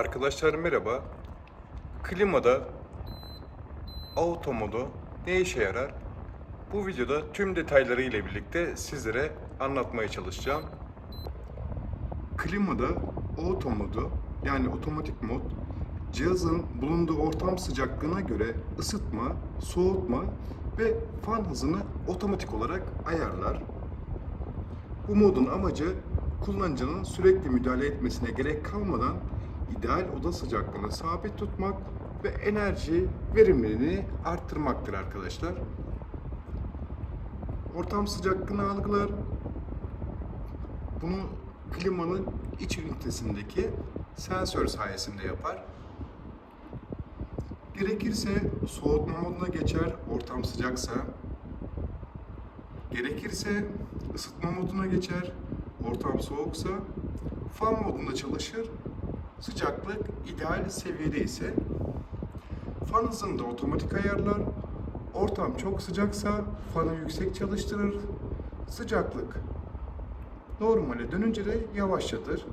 Arkadaşlar merhaba. Klimada auto modu ne işe yarar? Bu videoda tüm detayları ile birlikte sizlere anlatmaya çalışacağım. Klimada auto modu yani otomatik mod cihazın bulunduğu ortam sıcaklığına göre ısıtma, soğutma ve fan hızını otomatik olarak ayarlar. Bu modun amacı kullanıcının sürekli müdahale etmesine gerek kalmadan ideal oda sıcaklığını sabit tutmak ve enerji verimliliğini arttırmaktır arkadaşlar. Ortam sıcaklığını algılar. Bunu klimanın iç ünitesindeki sensör sayesinde yapar. Gerekirse soğutma moduna geçer ortam sıcaksa. Gerekirse ısıtma moduna geçer. Ortam soğuksa fan modunda çalışır. Sıcaklık ideal seviyede ise fan hızını da otomatik ayarlar. Ortam çok sıcaksa fanı yüksek çalıştırır. Sıcaklık normale dönünce de yavaşlatır.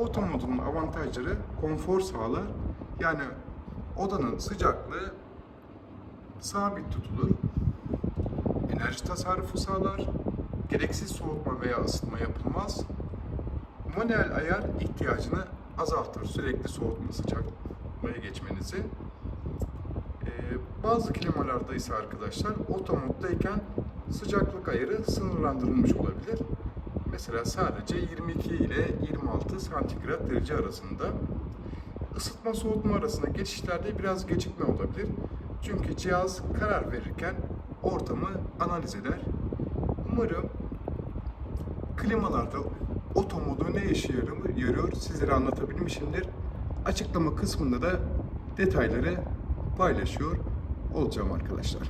Auto modunun avantajları konfor sağlar. Yani odanın sıcaklığı sabit tutulur enerji tasarrufu sağlar, gereksiz soğutma veya ısıtma yapılmaz, manuel ayar ihtiyacını azaltır sürekli soğutma sıcaklığa geçmenizi. Ee, bazı klimalarda ise arkadaşlar otomoddayken sıcaklık ayarı sınırlandırılmış olabilir. Mesela sadece 22 ile 26 santigrat derece arasında. Isıtma soğutma arasında geçişlerde biraz gecikme olabilir. Çünkü cihaz karar verirken ortamı analiz eder. Umarım klimalarda otomodu ne işe yarıyor sizlere anlatabilmişimdir. Açıklama kısmında da detayları paylaşıyor olacağım arkadaşlar.